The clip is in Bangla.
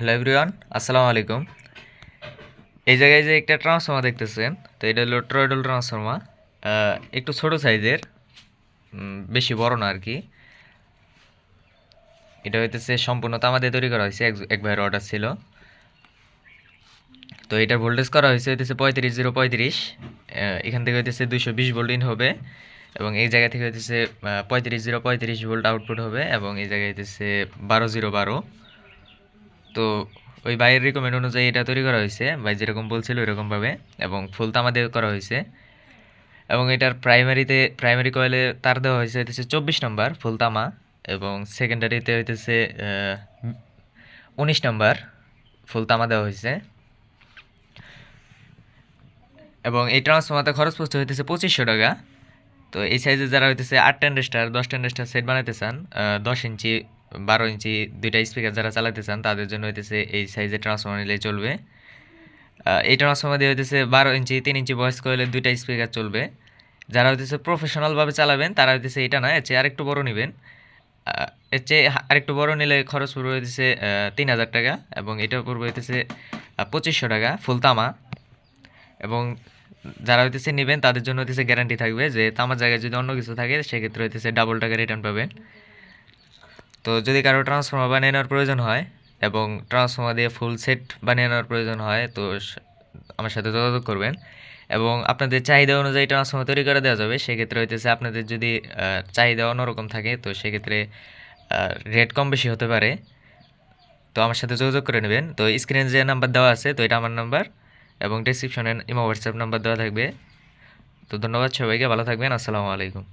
হ্যালো এভরিওয়ান আসসালামু আলাইকুম। এই জায়গায় যে একটা ট্রান্সফর্মার দেখতেছেন তো এটা হলো ট্রয়েডল ট্রান্সফর্মার একটু ছোট সাইজের বেশি বড় না আর কি এটা হইতেছে সম্পূর্ণ তামা দিয়ে তৈরি করা হয়েছে, এক ভাইয়ের অর্ডার ছিল। তো এটার ভোল্টেজ করা হয়েছে হইতেছে পঁয়ত্রিশ জিরো পঁয়ত্রিশ। এখান থেকে হইতেছে দুশো বিশ ভোল্ট ইন হবে এবং এই জায়গা থেকে হইতেছে পঁয়ত্রিশ জিরো পঁয়ত্রিশ ভোল্ট আউটপুট হবে এবং এই জায়গায় হইতেছে বারো জিরো বারো। তো ওই ভাইয়ের রিকমেন্ড অনুযায়ী এটা তৈরি করা হয়েছে। ভাই যেরকম বলছিল ওইরকমভাবে এবং ফুল তামা দিয়ে করা হয়েছে। এবং এটার প্রাইমারিতে প্রাইমারি কয়েলে তার দেওয়া হয়েছে হইতেছে চব্বিশ নম্বর ফুল তামা এবং সেকেন্ডারিতে হইতেছে উনিশ নম্বর ফুল তামা দেওয়া হয়েছে। এবং এই ট্রান্সফর্মারতে খরচ পড়ছে হইতেছে পঁচিশশো টাকা। তো এই সাইজে যারা হইতেছে আট টেন্ডেস্টার দশ টেন্ডেস্টার সেট বানাইতে চান দশ ইঞ্চি বারো ইঞ্চি দুইটা স্পিকার যারা চালাতে চান, তাদের জন্য হইতেছে এই সাইজের ট্রান্সফর্মার নিলে চলবে। এই ট্রান্সফর্মার দিয়ে হইতেছে বারো ইঞ্চি, তিন ইঞ্চি ভয়েস কয়েলের দুইটা স্পিকার চলবে। যারা হইতেছে প্রফেশনালভাবে চালাবেন, তারা হইতেছে এটা না, এর চেয়ে আরেকটু বড় নেবেন। এর চেয়ে আরেকটু বড় নিলে খরচ পড়বে হইতেছে তিন হাজার টাকা এবং এটা পড়বে হইতেছে পঁচিশশো টাকা ফুল তামা। এবং যারা হইতেছে নেবেন, তাদের জন্য হইতেছে গ্যারান্টি থাকবে যে তামার জায়গায় যদি অন্য কিছু থাকে, সেক্ষেত্রে হইতেছে ডাবল টাকা রিটার্ন পাবেন। তো যদি কারও ট্রান্সফর্মার বানিয়ে নেওয়ার প্রয়োজন হয় এবং ট্রান্সফর্মার দিয়ে ফুল সেট বানিয়ে নেওয়ার প্রয়োজন হয়, তো আমার সাথে যোগাযোগ করবেন। এবং আপনাদের চাহিদা অনুযায়ী ট্রান্সফর্মার তৈরি করে দেওয়া যাবে। সেক্ষেত্রে হইতেছে আপনাদের যদি চাহিদা অন্যরকম থাকে, তো সেক্ষেত্রে রেট কম বেশি হতে পারে। তো আমার সাথে যোগাযোগ করে নেবেন। তো স্ক্রিনে যে নাম্বার দেওয়া আছে, তো এটা আমার নাম্বার এবং ডিসক্রিপশনে ইমো হোয়াটসঅ্যাপ নাম্বার দেওয়া থাকবে। তো ধন্যবাদ সবাইকে, ভালো থাকবেন, আসসালামু আলাইকুম।